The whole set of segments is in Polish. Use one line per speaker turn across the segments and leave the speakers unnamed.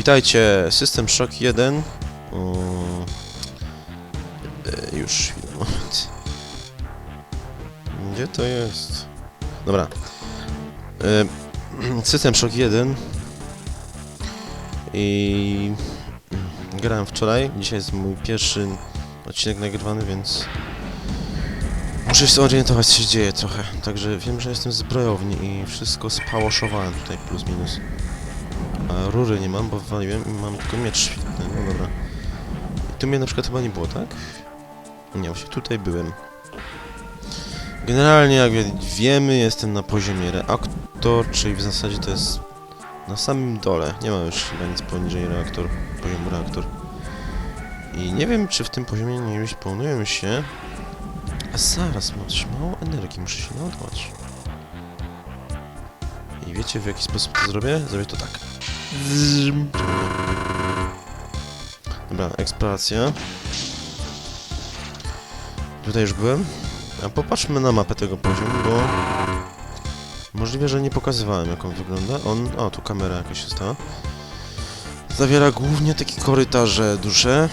Witajcie, System Shock 1. Mm, e, już. Gdzie to jest? Dobra. E, System Shock 1. I grałem wczoraj. Dzisiaj jest mój pierwszy odcinek nagrywany, więc muszę się zorientować, co się dzieje trochę. Także wiem, że jestem zbrojowni i wszystko spałoszowałem tutaj plus minus. A rury nie mam, bo wywaliłem i mam tylko miecz świetny, no dobra. I tu mnie na przykład chyba nie było, tak? Nie, właśnie tutaj byłem. Generalnie, jak wie- wiemy, jestem na poziomie reaktor, czyli w zasadzie to jest na samym dole. Nie ma już chyba nic poniżej reaktor, poziomu reaktor. I nie wiem, czy w tym poziomie nie spawnują się... A zaraz, mam coś mało energii, muszę się naładować. I wiecie, w jaki sposób to zrobię? Zrobię to tak. Dobra, eksploracja. Tutaj już byłem. A popatrzmy na mapę tego poziomu, bo... Możliwe, że nie pokazywałem, jak on wygląda. On... O, tu kamera jakaś się stała. Zawiera głównie takie korytarze duże.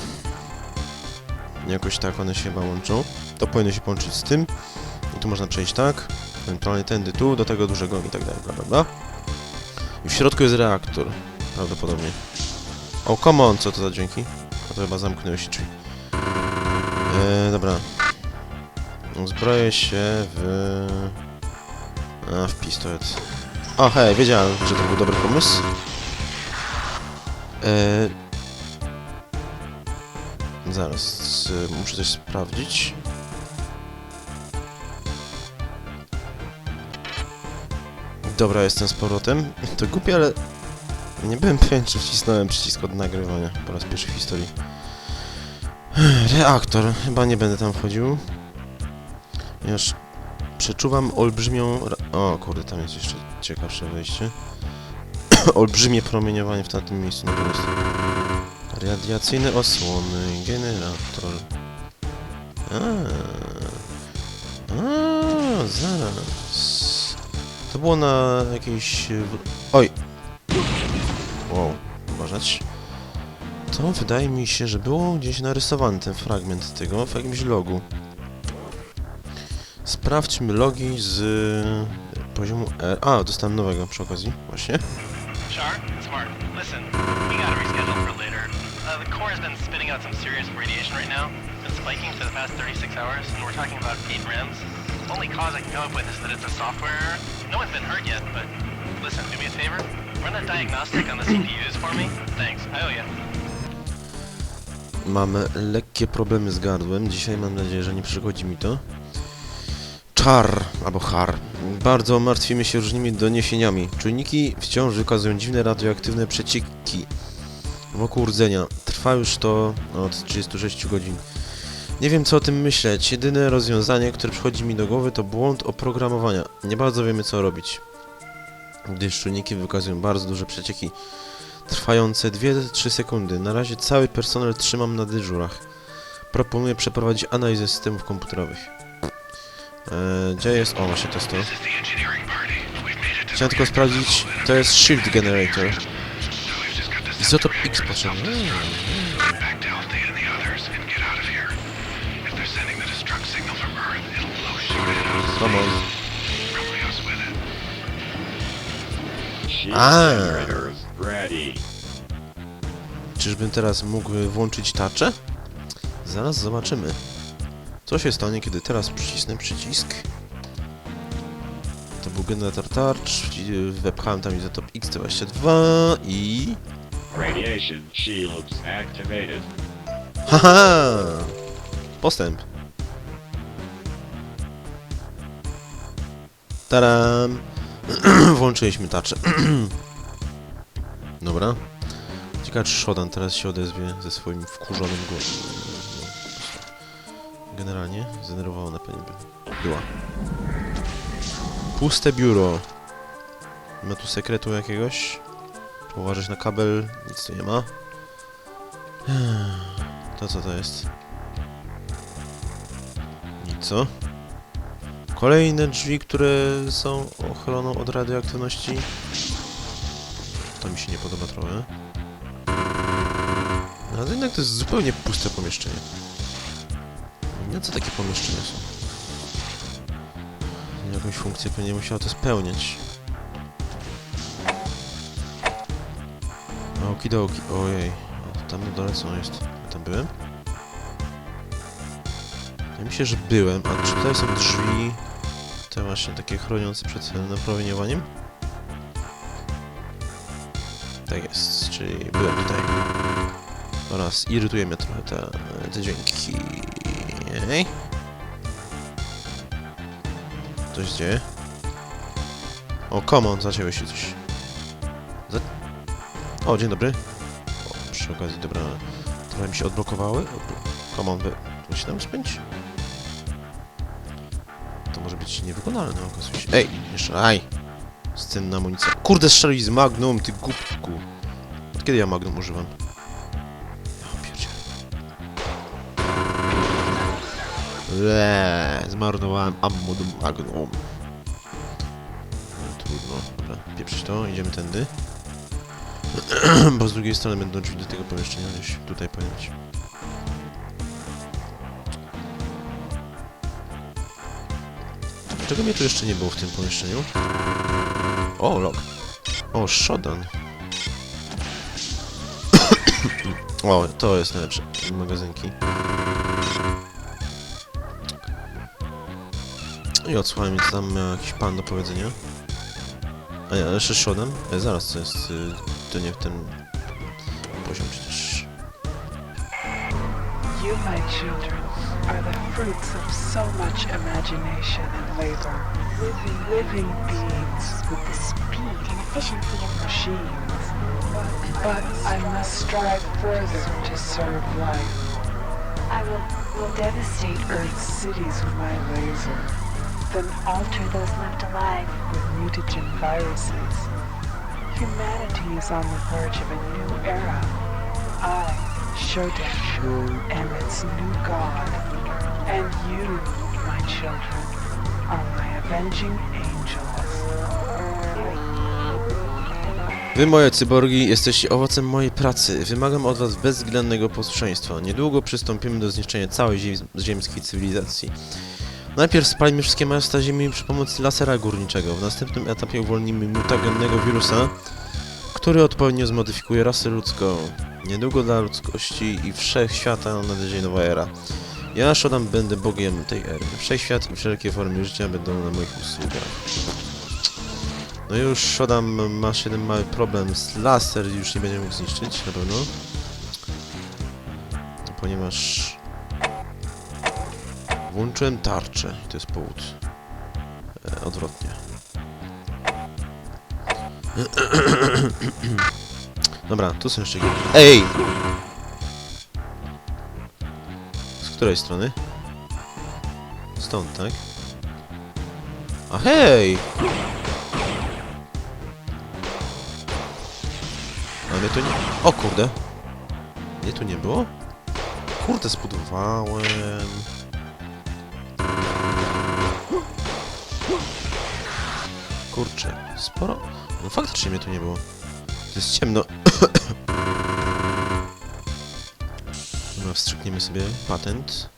Jakoś tak one się chyba łączą. To powinno się połączyć z tym. I tu można przejść tak. Ewentualnie tędy tu, do tego dużego i tak dalej, bla bla bla. W środku jest reaktor. Prawdopodobnie. O, come on, co to za dźwięki? A to chyba zamknęły się drzwi. Eee, dobra. Zbroję się w... A, w pistolet. O, hej, wiedziałem, że to był dobry pomysł. Eee... Zaraz, muszę coś sprawdzić. Dobra, jestem z powrotem. To głupie, ale nie byłem pewien, czy wcisnąłem przycisk od nagrywania po raz pierwszy w historii. Reaktor. Chyba nie będę tam wchodził. Już przeczuwam olbrzymią... O, kurde, tam jest jeszcze ciekawsze wejście. Olbrzymie promieniowanie w tamtym miejscu. Radiacyjne osłony, generator. A, a, zaraz. To było na jakiejś... e, Oj! Wow, uważać. To wydaje mi się, że było gdzieś narysowany ten fragment tego w jakimś logu. Sprawdźmy logi z e, poziomu R. A, dostałem nowego przy okazji, właśnie.
Char, it's Mark. Listen, we gotta reschedule for later. Uh, the core has been spitting out some serious spiking for the past 36 hours, and we're talking about 8 REMs. Only cause I can come up with is that it's a software error. No one's been hurt yet, but listen, do me a favor. Run a diagnostic on the CPUs for me. Thanks, I owe you.
Mamy lekkie problemy z gardłem. Dzisiaj mam nadzieję, że nie przeszkodzi mi to. Czar, albo har. Bardzo martwimy się różnymi doniesieniami. Czujniki wciąż wykazują dziwne radioaktywne przecieki wokół rdzenia. Trwa już to od 36 godzin. Nie wiem co o tym myśleć. Jedyne rozwiązanie, które przychodzi mi do głowy to błąd oprogramowania. Nie bardzo wiemy co robić. Gdyż czujniki wykazują bardzo duże przecieki trwające 2-3 sekundy. Na razie cały personel trzymam na dyżurach. Proponuję przeprowadzić analizę systemów komputerowych. Eee, gdzie jest? O, właśnie to jest to. Chciałem tylko sprawdzić, to jest Shield Generator. Izotop X potrzebny. Come on. Ah. Czyżbym teraz mógł włączyć tarczę? Zaraz zobaczymy. Co się stanie, kiedy teraz przycisnę przycisk? To był generator tarcz, wepchałem tam izotop X22 i...
Radiation shields activated.
Haha! Postęp. Taram! Włączyliśmy tarczę. Dobra. Ciekawe czy Shodan teraz się odezwie ze swoim wkurzonym głosem. Generalnie zdenerwowało na pewno by- była. Puste biuro. Ma tu sekretu jakiegoś? Uważać na kabel? Nic tu nie ma. To co to jest? Nic co? Kolejne drzwi, które są ochroną od radioaktywności. To mi się nie podoba trochę. Ale jednak to jest zupełnie puste pomieszczenie. Nie co takie pomieszczenia są? Jakąś funkcję pewnie musiało to spełniać. Okidoki, ojej. A Tam na dole co jest? Tam byłem? Ja myślę, że byłem. A czy tutaj są drzwi? Te właśnie takie chroniące przed napromieniowaniem? Tak jest, czyli byłem tutaj. Oraz irytuje mnie trochę te, te dźwięki. Ej. Coś dzieje? O, come on, zaczęło się coś. O, dzień dobry. O, przy okazji, dobra. Trochę mi się odblokowały. Come on, wy... Tu się tam spędź? Być niewykonalne, okazuje się. Ej, jeszcze, aj! Scenna amunicja. Kurde, strzeli z Magnum, ty głupku. Kiedy ja Magnum używam? Eee, zmarnowałem ammo do Magnum. No, trudno, dobra, pieprzyć to, idziemy tędy. Bo z drugiej strony będą drzwi do tego pomieszczenia, gdzieś tutaj powinien Czego mnie tu jeszcze nie było w tym pomieszczeniu? O, log. O, shotgun. o, to jest najlepsze. Magazynki. I odsłuchaj mi, co tam miał jakiś pan do powiedzenia. A ja jeszcze shotgun? E, zaraz, to jest... Y, to nie w ten poziom przecież.
You, my children, are the fruits of so much imagination and labor. Living, living beings with the speed
and efficiency of
machines. But, but I must strive further to serve life. I will, will devastate Earth's cities with my laser, then alter
those left alive.
with mutagen viruses. Humanity is on the verge of a new era. I, Shodan, am its new god. And you, my children, are my avenging.
Wy, moje cyborgi, jesteście owocem mojej pracy. Wymagam od was bezwzględnego posłuszeństwa. Niedługo przystąpimy do zniszczenia całej ziem ziemskiej cywilizacji. Najpierw spalimy wszystkie miasta Ziemi przy pomocy lasera górniczego. W następnym etapie uwolnimy mutagennego wirusa, który odpowiednio zmodyfikuje rasę ludzką. Niedługo dla ludzkości i wszechświata nadejdzie nowa era. Ja, Shodan, będę bogiem tej ery. Wszechświat i wszelkie formy życia będą na moich usługach. No już Shodan masz jeden mały problem z laser już nie będzie mógł zniszczyć na pewno. Ponieważ włączyłem tarczę to jest powód. E, odwrotnie. Dobra, tu są jeszcze... Ej! Której strony? Stąd, tak? A hej! A mnie tu nie... O kurde! Mnie tu nie było? Kurde, zbudowałem... Kurczę, sporo... No faktycznie mnie tu nie było. To jest ciemno. wstrzykniemy sobie patent.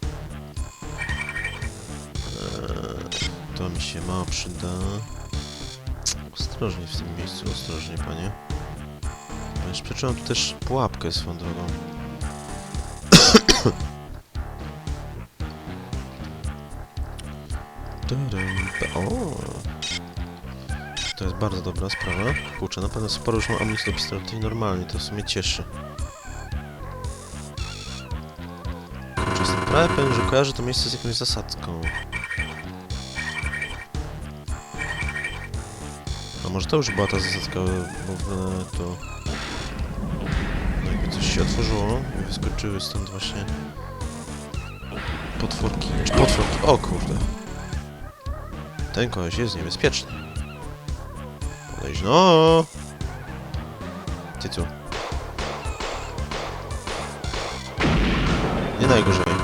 Eee, to mi się mało przyda. Ostrożnie w tym miejscu, ostrożnie, panie. Ponieważ przeczyłam tu też pułapkę swoją drogą. O! To jest bardzo dobra sprawa. Kurczę, na pewno sporo już mam amunicji do pistoletu i normalnie, to w sumie cieszy. Prawie pewien, że kojarzę to miejsce z jakąś zasadzką. A może to już była ta zasadzka, bo w, to... No jakby coś się otworzyło i wyskoczyły stąd właśnie... Potworki, czy potworki, o kurde. Ten koleś jest niebezpieczny. Podejść, no. Ty co? Nie najgorzej.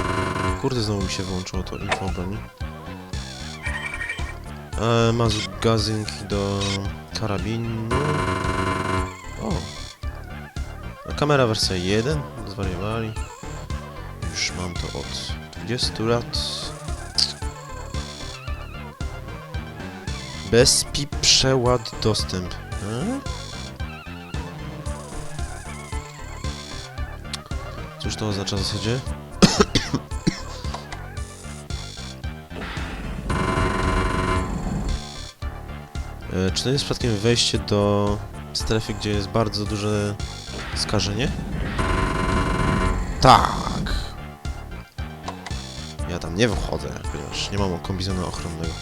Kurde, znowu mi się wyłączyło to info broni. E, magazynki do karabinu. O. Kamera wersja 1. zwariowali. Już mam to od 20 lat. Bez pip przeład dostęp. E? Cóż to oznacza w zasadzie? Czy to jest przypadkiem wejście do strefy, gdzie jest bardzo duże skażenie? Tak! Ja tam nie wchodzę, ponieważ nie mam kombizona ochronnego.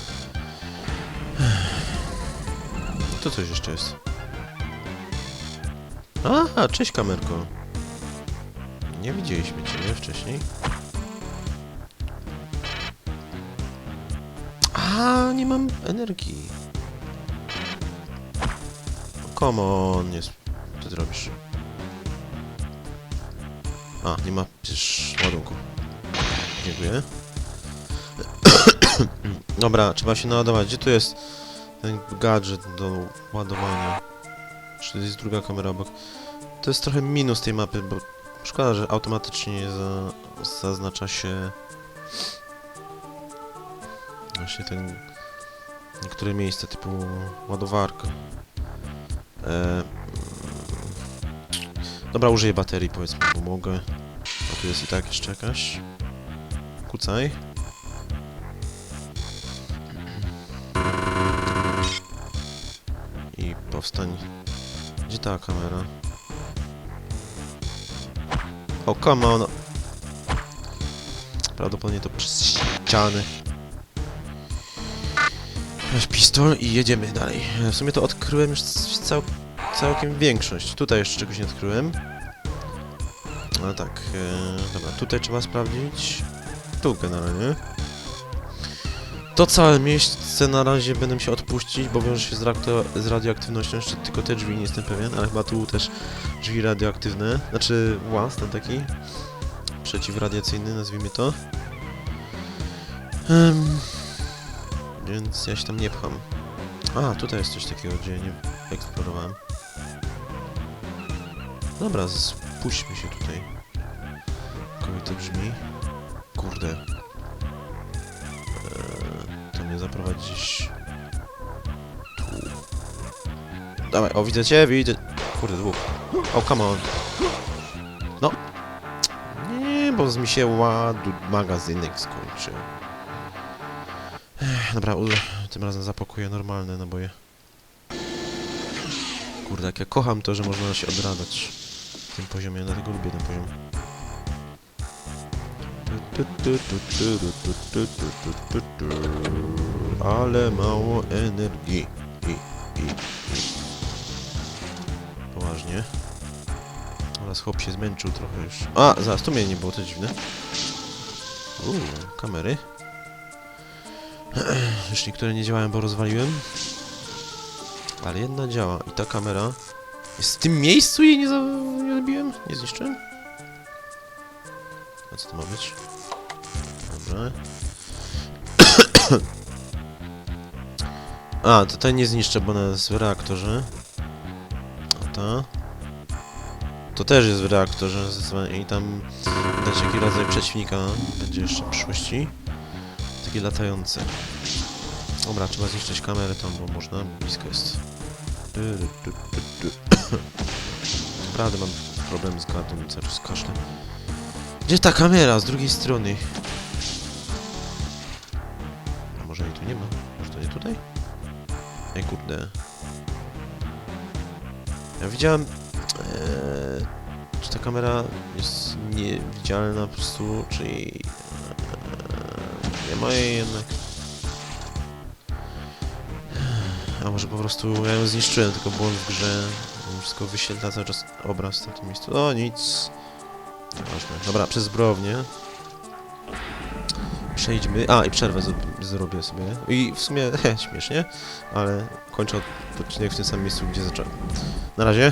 To coś jeszcze jest. Aha, cześć kamerko. Nie widzieliśmy ciebie wcześniej. A, nie mam energii. Come on, nie... Co ty robisz? A, nie ma przecież ładunku. Dziękuję. Dobra, trzeba się naładować. Gdzie tu jest ten gadżet do ładowania? Czy jest druga kamera obok? To jest trochę minus tej mapy, bo szkoda, że automatycznie nie za, zaznacza się właśnie ten niektóre miejsca typu ładowarka. E, dobra, użyję baterii powiedzmy, bo mogę. A tu jest i tak jeszcze jakaś. Kucaj. I powstań. Gdzie ta kamera? O, come on! Prawdopodobnie to przez ściany. Pistol i jedziemy dalej. E, W sumie to odkryłem już cał całkiem większość. Tutaj jeszcze czegoś nie odkryłem. Ale tak, e, dobra, tutaj trzeba sprawdzić. Tu generalnie. To całe miejsce na razie będę się odpuścić, bo wiąże się z, z radioaktywnością. Jeszcze tylko te drzwi, nie jestem pewien, ale chyba tu też drzwi radioaktywne. Znaczy włas, ten taki przeciwradiacyjny, nazwijmy to. Em, więc ja się tam nie pcham. A, tutaj jest coś takiego, gdzie nie eksplorowałem. Dobra, spuśćmy się tutaj. Kogo to brzmi? Kurde. Eee, to mnie zaprowadzi gdzieś... Tu. Dawaj, o widzę cię, widzę... Kurde, dwóch. O, come on. No. Nie, bo mi się ładu magazynek skończył. Dobra, tym razem zapakuję normalne naboje. Kurde, jak ja kocham to, że można się odradać w tym poziomie, ja dlatego lubię ten poziom. Ale mało energii. I, i, i. Poważnie. Oraz chłop się zmęczył trochę już. A, zaraz, tu mnie nie było, to dziwne. Uuu, kamery. Już niektóre nie działają, bo rozwaliłem. Ale jedna działa i ta kamera jest w tym miejscu jej nie, za... nie zabiłem? Nie zniszczyłem? A co to ma być? Dobra. A, tutaj nie zniszczę, bo ona jest w reaktorze. A ta? To też jest w reaktorze i tam widać jaki rodzaj przeciwnika będzie jeszcze w przyszłości. Takie latające. Dobra, trzeba zniszczyć kamerę tam, bo można, blisko jest. Naprawdę mam problem z gardłem, cały czas kaszlę. Gdzie ta kamera? Z drugiej strony. A może jej tu nie ma? Może to nie tutaj? Ej, kurde. Ja widziałem... Eee, czy ta kamera jest niewidzialna po prostu, czy jej... Eee, nie ma jej jednak. A może po prostu ja ją zniszczyłem, tylko błąd w grze. Wszystko wyświetla cały czas obraz w tym miejscu. O, nic. Ważne. Dobra, przez zbrojownię. Przejdźmy. A, i przerwę zrobię sobie. I w sumie, he, śmiesznie, ale kończę odcinek w tym samym miejscu, gdzie zacząłem. Na razie.